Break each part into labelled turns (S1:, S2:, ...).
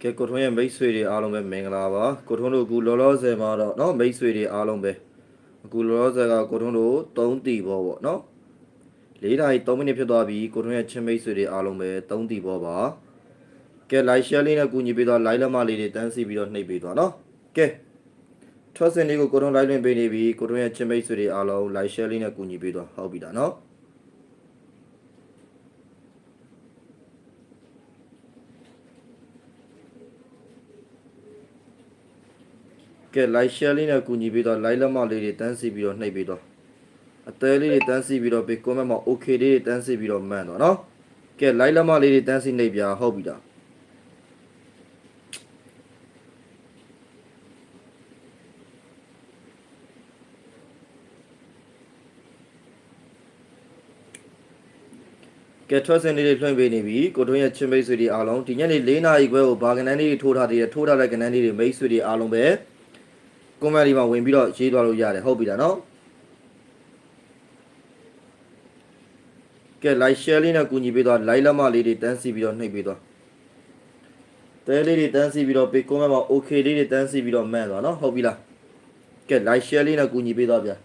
S1: ကဲကိုထွန်းရဲ့မိတ်ဆွေတွေအားလုံးပဲမင်္ဂလာပါကိုထွန်းတို့အခုလောလောဆယ်မှာတော့เนาะမိတ်ဆွေတွေအားလုံးပဲအခုလောလောဆယ်ကကိုထွန်းတို့3တီဘောပေါ့เนาะ၄နာရီ3မိနစ်ဖြစ်သွားပြီကိုထွန်းရဲ့ချင်းမိတ်ဆွေတွေအားလုံးပဲ3တီဘောပါကဲ live share လေးနဲ့ကူညီပေးတော့ live လက်မလေးတွေတန်းစီပြီးတော့နှိပ်ပေးသွားเนาะကဲထွက်စင်လေးကိုကိုထွန်း live လွှင့်ပေးနေပြီကိုထွန်းရဲ့ချင်းမိတ်ဆွေတွေအားလုံး live share လေးနဲ့ကူညီပေးသွားဟုတ်ပြီလားเนาะ ကဲ like share လေးနဲ့ကူညီပေးတော့ like လက်မလေးတွေတန်းစီပြီးတော့နှိပ်ပေးတော့အသေးလေးတွေတန်းစီပြီးတော့ပေး comment မှာ okay လေးတွေတန်းစီပြီးတော့မှန်တော့နော်ကဲ like လက်မလေးတွေတန်းစီနှိပ်ပြဟုတ်ပြီလားကဲထွက်စင်လေးတွေလွှင့်ပေးနေပြီကိုတွင်းရဲ့ချင်းမိတ်ဆွေတွေအားလုံးဒီညနေ၄နာရီခွဲကိုဘာကနန်းလေးတွေထိုးထားသေးတယ်ထိုးထားတဲ့ကနန်းလေးတွေမိတ်ဆွေတွေအားလုံးပဲ ကွန်မန့်ဒီမှာဝင်ပြီးတော့ရေးသွားလို့ရတယ်ဟုတ်ပြီလားနော်ကဲ like share လေးနဲ့ကူညီပေးသွား like လက်မလေးတွေတန်းစီပြီးတော့နှိပ်ပေးသွားတဲလေးတွေတန်းစီပြီးတော့ပေး comment မှာ okay လေးတွေတန်းစီပြီးတော့မှန်သွားနော်ဟုတ်ပြီလားကဲ like share လေးနဲ့ကူညီပေးသွားဗျာ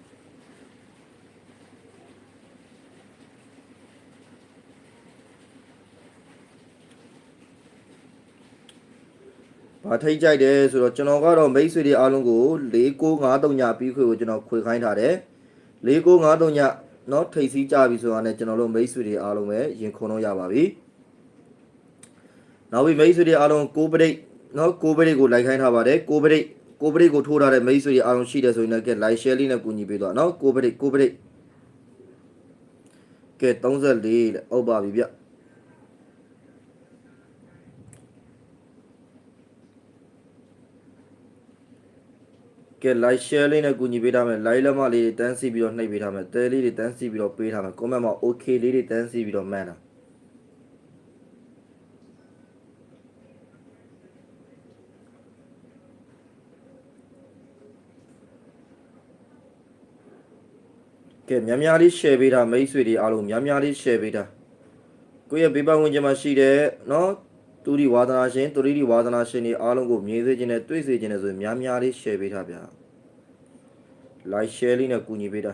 S1: ဘာထိတ်ကြိုက်တယ်ဆိုတော့ကျွန်တော်ကတော့မိတ်ဆွေတွေအားလုံးကို4953ညပြီးခွေကိုကျွန်တော်ခွေခိုင်းထားတယ်4953ညเนาะထိတ်စီးကြပြီဆိုတာနဲ့ကျွန်တော်တို့မိတ်ဆွေတွေအားလုံးပဲရင်ခုန်တော့ရပါပြီနောက်ပြီးမိတ်ဆွေတွေအားလုံးကိုပရိတ်เนาะကိုပရိတ်ကိုလိုက်ခိုင်းထားပါတယ်ကိုပရိတ်ကိုပရိတ်ကိုထိုးထားတဲ့မိတ်ဆွေတွေအားလုံးရှိတယ်ဆိုရင်လည်းကဲ like share လေးနဲ့ကူညီပေးတော့เนาะကိုပရိတ်ကိုပရိတ်ကဲ34တဲ့ဟုတ်ပါပြီဗျ ကဲ like share လေးနဲ့ကူညီပေးထားမယ် like လက်မလေးတွေတန်းစီပြီးတော့နှိပ်ပေးထားမယ်တဲလေးတွေတန်းစီပြီးတော့ပေးထားမယ် comment မှာ okay လေးတွေတန်းစီပြီးတော့မှန်တာကဲများများလေး share ပေးတာမိတ်ဆွေတွေအားလုံးများများလေး share ပေးတာကိုယ့်ရဲ့ဘေးပတ်ဝန်းကျင်မှာရှိတဲ့เนาะ တူရီဝါသနာရှင်တူရီဝါသနာရှင်တွေအားလုံးကိုမြင်စေခြင်းနဲ့တွေ့စေခြင်းနဲ့ဆိုရင်များများလေး share ပေးထားဗျာ like share လေးနဲ့ကူညီပေးတာ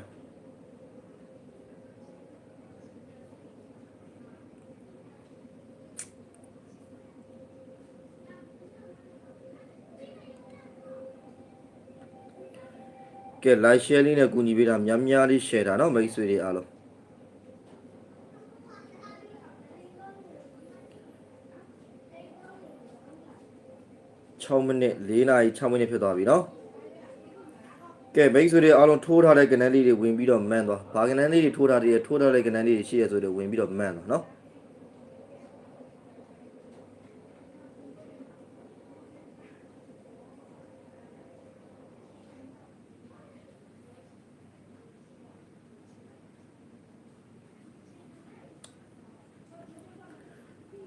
S1: ကဲ like share လေးနဲ့ကူညီပေးတာများများလေး share တာเนาะမိတ်ဆွေတွေအားလုံး 6မိနစ်4နာရီ6မိနစ်ဖြစ်သွားပြီနော်ကဲမိတ်ဆွေတွေအားလုံးထိုးထားတဲ့ကနန်းလေးတွေဝင်ပြီးတော့မန်းသွားဘာကနန်းလေးတွေထိုးထားတယ်ထိုးထားတဲ့ကနန်းလေးတွေရှိရဆိုတော့ဝင်ပြီးတော့မန်းသွားနော်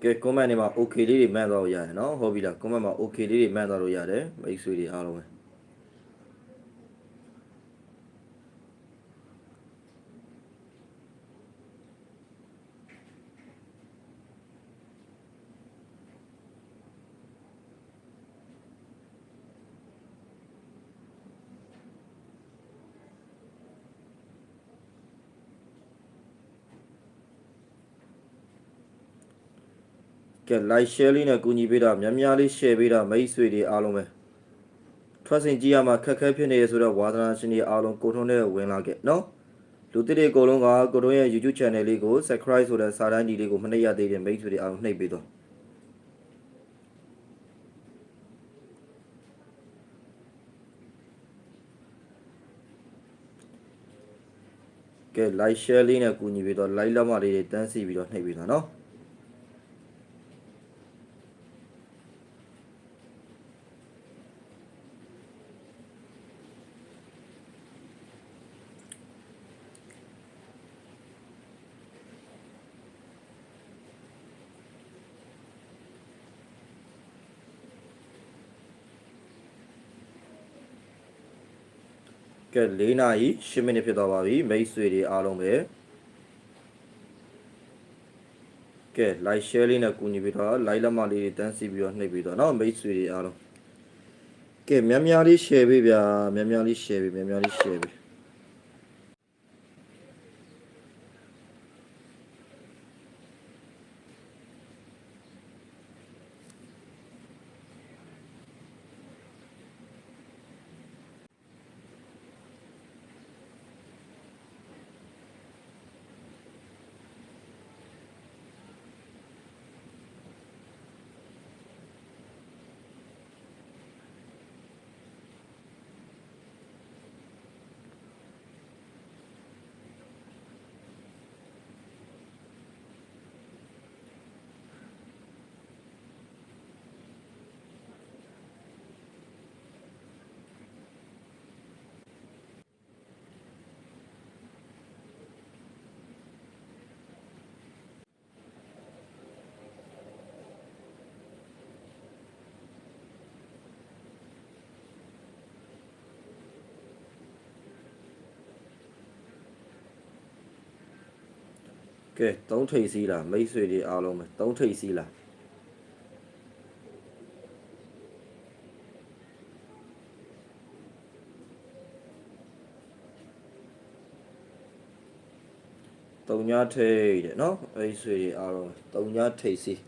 S1: ကဲ comment တွေမှာ okay လေးတွေမှန်သွားလို့ရတယ်နော်ဟုတ်ပြီလား comment မှာ okay လေးတွေမှန်သွားလို့ရတယ်မိတ်ဆွေတွေအားလုံးပဲ ကဲ like share လေးနဲ့ကူညီပေးတာများများလေး share ပေးတာမိတ်ဆွေတွေအားလုံးပဲထွက်စင်ကြည့်ရမှာခက်ခဲဖြစ်နေရဆိုတော့ဝါသနာရှင်တွေအားလုံးကိုထုံးတဲ့ဝင်လာခဲ့နော်လူတစ်တွေအကုန်လုံးကကိုထုံးရဲ့ YouTube channel လေးကို subscribe ဆိုတဲ့စာတန်းကြီးလေးကိုမနှိပ်ရသေးတဲ့မိတ်ဆွေတွေအားလုံးနှိပ်ပေးတော့ကဲ like share လေးနဲ့ကူညီပေးတော့ like လက်မလေးတွေတန်းစီပြီးတော့နှိပ်ပေးတာနော် ကဲ၄နာရီ10မိနစ်ဖြစ်သွားပါပြီမိတ်ဆွေတွေအားလုံးပဲ ကဲ like share လေးနဲ့ကူညီပြီးတော့ like လက်မလေးတွေတန်းစီပြီးတော့နှိပ်ပြီးတော့เนาะမိတ်ဆွေတွေအားလုံးကဲများများလေး share ပေးဗျာများများလေး share ပေးများများလေး share ပေး ကဲသုံးထိပ်စီးလားမိတ်ဆွေတွေအားလုံးပဲသုံးထိပ်စီးလားတုံညာထိပ်တဲ့နော်မိတ်ဆွေတွေအားလုံးပဲတုံညာထိပ်စီး